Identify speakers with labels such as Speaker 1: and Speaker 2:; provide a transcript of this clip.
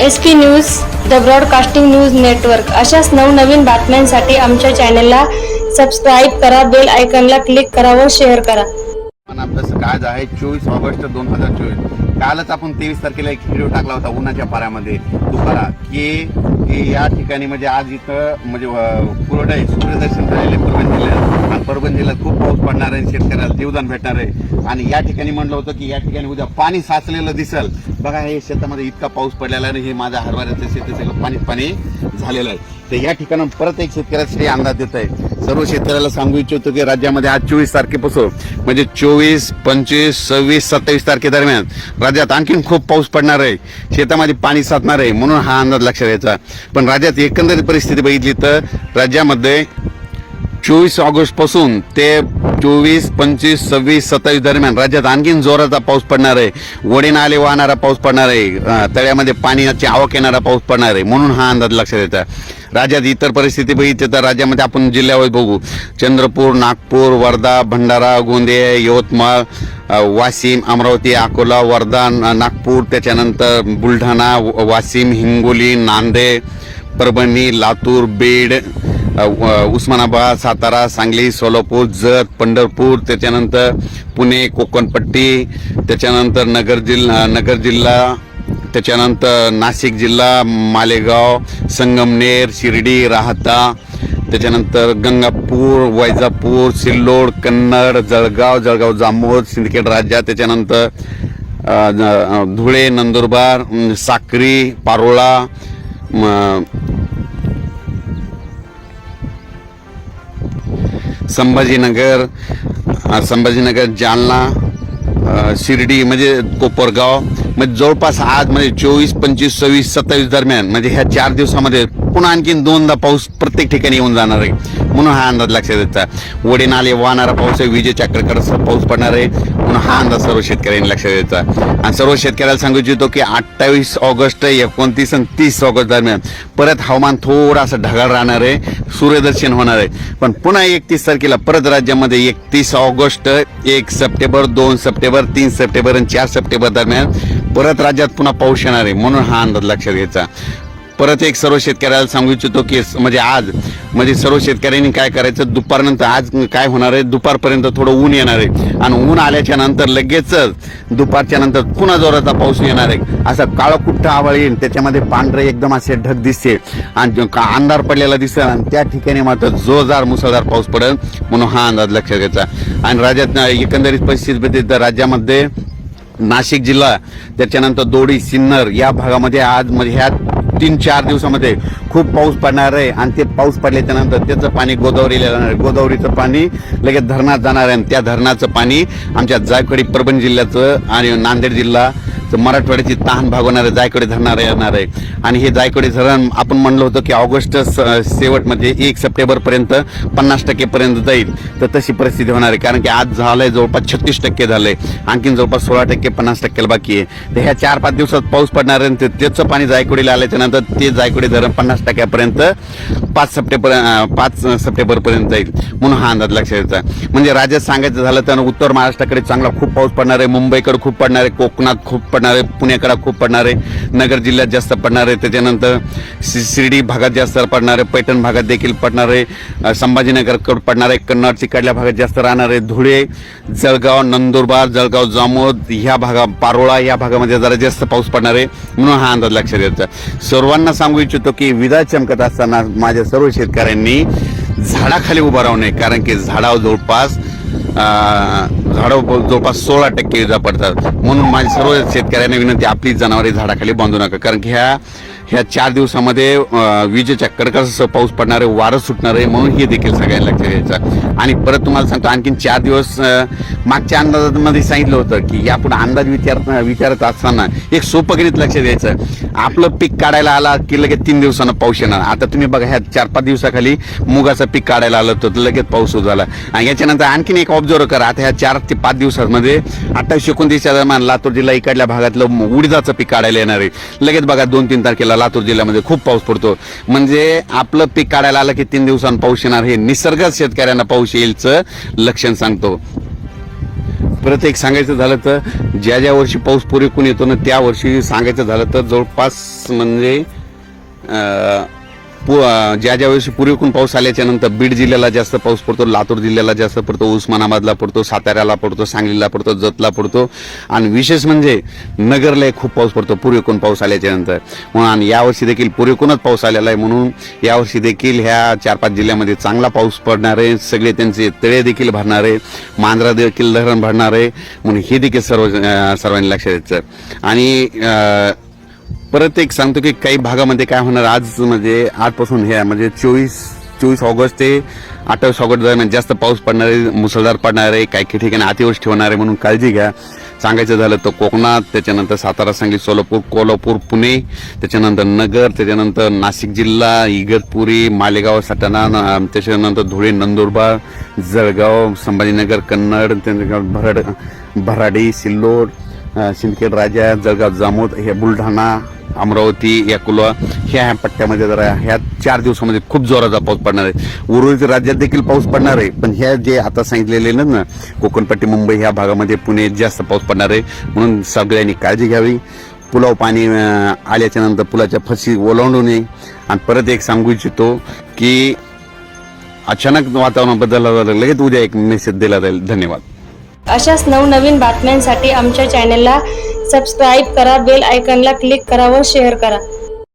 Speaker 1: S P news the broadcasting news network अशाच नवनवीन बातम्यांसाठी आमच्या चॅनलला सबस्क्राईब करा बेल आयकनला क्लिक करा व शेअर करा.
Speaker 2: पण आज आहे? चोवीस ऑगस्ट दोन हजार चोवीस. कालच आपण तेवीस तारखेला एक व्हिडिओ टाकला होता उन्हाच्या पाऱ्यामध्ये दुपारा. की की या ठिकाणी म्हणजे आज इथं म्हणजे पुरवठा सूर्यदर्शन झालेले परभणी जिल्ह्यात. आणि परभणी जिल्ह्यात खूप पाऊस पडणार आहे. शेतकऱ्याला जीवदान भेटणार आहे. आणि या ठिकाणी म्हणलं होतं की या ठिकाणी उद्या पाणी साचलेलं दिसल. बघा हे शेतामध्ये इतका पाऊस पडलेला नाही आणि हे माझ्या हरभऱ्याचं शेत सगळं पाणी पाणी झालेलं आहे. तर या ठिकाणं परत एक शेतकऱ्यासाठी अंदाज देत आहे सर्व शेतकऱ्याला सांगू इच्छितो की राज्यामध्ये आज चोवीस तारखेपासून म्हणजे चोवीस पंचवीस सव्वीस सत्तावीस तारखेदरम्यान राज्यात आणखीन खूप पाऊस पडणार आहे. शेतामध्ये पाणी साचणार आहे म्हणून हा अंदाज लक्षात घ्यायचा. पण राज्यात एकंदरीत परिस्थिती बघितली तर राज्यामध्ये चोवीस ऑगस्टपासून ते चोवीस पंचवीस सव्वीस सत्तावीस दरम्यान राज्यात आणखीन जोराचा पाऊस पडणार आहे. वडीनाले वाहणारा पाऊस पडणार आहे. तळ्यामध्ये पाण्याची आवक येणारा पाऊस पडणार आहे. म्हणून हा अंदाज लक्षात येतात राज्यात इतर परिस्थिती बघितली तर राज्यामध्ये आपण जिल्ह्यावर बघू. चंद्रपूर नागपूर वर्धा भंडारा गोंदिया यवतमाळ वाशिम अमरावती अकोला वर्धा नागपूर त्याच्यानंतर बुलढाणा व- वाशिम हिंगोली नांदेड परभणी लातूर बीड उस्मानाबाद सातारा सांगली सोलापूर जत पंढरपूर त्याच्यानंतर पुणे कोकणपट्टी त्याच्यानंतर नगर जिल्हा नगर जिल्हा त्याच्यानंतर नाशिक जिल्हा मालेगाव संगमनेर शिर्डी राहता त्याच्यानंतर गंगापूर वैजापूर सिल्लोड कन्नड जळगाव जळगाव जामोद सिंदखेड राज्या त्याच्यानंतर धुळे नंदुरबार साक्री पारोळा संभाजीनगर संभाजीनगर जालना शिर्डी म्हणजे कोपरगाव म्हणजे जवळपास आज म्हणजे चोवीस पंचवीस सव्वीस सत्तावीस दरम्यान म्हणजे ह्या चार दिवसामध्ये पुन्हा आणखीन दोनदा पाऊस प्रत्येक ठिकाणी येऊन जाणार आहे. म्हणून हा अंदाज लक्षात येतात वडे नाले वाहणारा पाऊस आहे विजेच्या कडकड पाऊस पडणार आहे. म्हणून हा अंदाज सर्व शेतकऱ्यांनी लक्षात द्यायचा आणि सर्व शेतकऱ्याला सांगू इच्छितो की अठ्ठावीस ऑगस्ट एकोणतीस आणि तीस ऑगस्ट दरम्यान परत हवामान थोडासा ढगाळ राहणार आहे सूर्यदर्शन होणार आहे. पण पुन्हा एकतीस तारखेला परत राज्यामध्ये एकतीस ऑगस्ट एक सप्टेंबर दोन सप्टेंबर तीन सप्टेंबर आणि चार सप्टेंबर दरम्यान परत राज्यात पुन्हा पाऊस येणार आहे म्हणून हा अंदाज लक्षात घ्यायचा परत एक सर्व शेतकऱ्याला सांगू इच्छितो की म्हणजे आज म्हणजे सर्व शेतकऱ्यांनी काय करायचं? दुपारनंतर आज काय होणार आहे? दुपारपर्यंत थोडं ऊन येणार आहे. आणि ऊन आल्याच्यानंतर लगेचच दुपारच्या नंतर पुन्हा जोराचा पाऊस येणार आहे. असा काळकुठ्ठा आवाळ येईल. त्याच्यामध्ये पांढरे एकदम असे ढग दिसते आणि जो का अंधार पडलेला दिसेल आणि त्या ठिकाणी मात्र जोरदार मुसळधार पाऊस पडेल म्हणून हा अंदाज लक्षात घ्यायचा. आणि राज्यात एकंदरीत परिस्थिती राज्यामध्ये नाशिक जिल्हा त्याच्यानंतर दोडी सिन्नर या भागामध्ये आज म्हणजे ह्या तीन चार दिवसामध्ये खूप पाऊस पडणार आहे. आणि ते पाऊस पडल्याच्या नंतर त्याचं पाणी गोदावरीला जाणार आहे गोदावरीचं पाणी लगेच धरणात जाणार आहे. आणि त्या धरणाचं पाणी आमच्या जायकवाडी परभणी जिल्ह्याचं आणि नांदेड जिल्हा मराठवाड्याची तहान भागवणारे जायकडे धरणार येणार. आहे आणि हे जायकडे धरण आपण म्हणलं होतं की ऑगस्ट स- शेवटमध्ये एक सप्टेंबरपर्यंत पन्नास टक्केपर्यंत जाईल. तर तशी परिस्थिती होणार आहे. कारण की आज झालं आहे जवळपास छत्तीस टक्के झालं आहे आणखीन जवळपास सोळा टक्के पन्नास टक्क्याला बाकी आहे. तर ह्या चार पाच दिवसात पाऊस पडणार आहे आणि ते- त्याचं पाणी जायकडीला आल्याच्यानंतर ते जायकडे धरण पन्नास टक्क्यापर्यंत पाच सप्टेंबर पाच सप्टेंबरपर्यंत जाईल. म्हणून हा अंदाज लक्षात द्यायचा म्हणजे राज्यात सांगायचं झालं तर उत्तर महाराष्ट्राकडे चांगला खूप पाऊस पडणार आहे. मुंबईकडे खूप पडणार आहे. कोकणात खूप पडणार आहे पुण्याकडे खूप पडणार आहे नगर जिल्ह्यात जास्त पडणार आहे त्याच्यानंतर शि- शिर्डी भागात जास्त पडणार आहे पैठण भागात देखील पडणार आहे संभाजीनगरकडे पडणार आहे कन्नड चिकडल्या भागात जास्त राहणार आहे धुळे जळगाव नंदुरबार जळगाव जामोद ह्या भागा पारोळा या भागामध्ये जरा जास्त पाऊस पडणार आहे म्हणून हा अंदाज लक्षात द्यायचा सर्वांना सांगू इच्छितो की विदा चमकत असताना माझ्या सर्व शेतकऱ्यांनी झाडाखाली उभं राहू नये कारण की झाडावर जवळपास झाडं जवळपास सोळा टक्के विजा पडतात. म्हणून माझ्या सर्व शेतकऱ्यांना विनंती आपली जनावरे झाडाखाली बांधू नका. कारण की ह्या ह्या चार दिवसामध्ये विजेच्या कडकडासह पाऊस पडणार आहे वारं सुटणार आहे म्हणून हे देखील सगळ्यांना लक्षात घ्यायचं. आणि परत तुम्हाला सांगतो आणखीन चार दिवस मागच्या अंदाजामध्ये सांगितलं होतं की यापुढे अंदाज विचार विचारत असताना एक सोपं गणित लक्ष द्यायचं आपलं पीक काढायला आला की लगेच तीन दिवसानं पाऊस येणार. आता तुम्ही बघा ह्या चार पाच दिवसाखाली मुगाचं पीक काढायला आलं होतं तर लगेच पाऊस सुरू झाला. आणि याच्यानंतर आणखीन एक ऑब्झर्व करा. आता ह्या चार ते पाच दिवसामध्ये अठ्ठावीस एकोणतीसच्या दरम्यान लातूर जिल्हा इकडल्या भागातलं उडीदाचं पीक काढायला येणार आहे. लगेच बघा दोन तीन तारखेला लातूर जिल्ह्यामध्ये खूप पाऊस पडतो. म्हणजे आपलं पीक काढायला आलं की तीन दिवसांनी पाऊस येणार हे निसर्गच शेतकऱ्यांना पाऊस येईलचं लक्षण सांगतो. परत एक सांगायचं झालं तर ज्या ज्या वर्षी पाऊस पुरेकून येतो ना त्या वर्षी सांगायचं झालं तर जवळपास म्हणजे पु- ज्या ज्या वर्षी पुरेकून पाऊस आल्याच्यानंतर बीड जिल्ह्याला जास्त पाऊस पडतो लातूर जिल्ह्याला जास्त पडतो उस्मानाबादला पडतो साताऱ्याला पडतो सांगलीला पडतो जतला पडतो. आणि विशेष म्हणजे नगरला खूप पाऊस पडतो पुरेकून पाऊस आल्याच्यानंतर म्हणून आणि यावर्षी देखील पुरेकूनच पाऊस आलेला आहे म्हणून यावर्षी देखील ह्या चार पाच जिल्ह्यामध्ये चांगला पाऊस पडणार आहे. सगळे त्यांचे तळे देखील भरणार आहे. मांजरा देखील धरण भरणार आहे. म्हणून हे देखील सर्व सर्वांनी लक्षात द्यायचं आणि परत एक सांगतो की काही भागामध्ये काय होणार आज म्हणजे आजपासून हे म्हणजे चोवीस चोवीस ऑगस्ट ते अठ्ठावीस ऑगस्ट दरम्यान जास्त पाऊस पडणार आहे मुसळधार पडणार आहे काही काही ठिकाणी अतिवृष्टी होणार आहे म्हणून काळजी घ्या. सांगायचं झालं तर कोकणात त्याच्यानंतर सातारा सांगली सोलापूर कोल्हापूर पुणे त्याच्यानंतर नगर त्याच्यानंतर नाशिक जिल्हा इगतपुरी मालेगाव सटाणा त्याच्यानंतर धुळे नंदुरबार जळगाव संभाजीनगर कन्नड त्यानंतर भरड भराडी सिल्लोड सिंदखेड राजा जळगाव जामोद हे बुलढाणा अमरावती अकोला ह्या ह्या पट्ट्यामध्ये जरा ह्या चार दिवसामध्ये खूप जोराचा पाऊस पडणार आहे. उर्वरित राज्यात देखील पाऊस पडणार आहे. पण ह्या जे आता सांगितलेले ना ना कोकणपट्टी मुंबई ह्या भागामध्ये पुणे जास्त पाऊस पडणार आहे. म्हणून सगळ्यांनी काळजी घ्यावी. पुलाव पाणी आल्याच्यानंतर पुलाच्या फसी ओलांडू नये आणि परत एक सांगू इच्छितो की अचानक वातावरण बदलला लगेच उद्या एक मेसेज दिला जाईल. धन्यवाद.
Speaker 1: अशाच नवनवीन बातम्यांसाठी आमच्या चॅनलला सबस्क्राईब करा बेल आयकनला क्लिक करा व शेअर करा.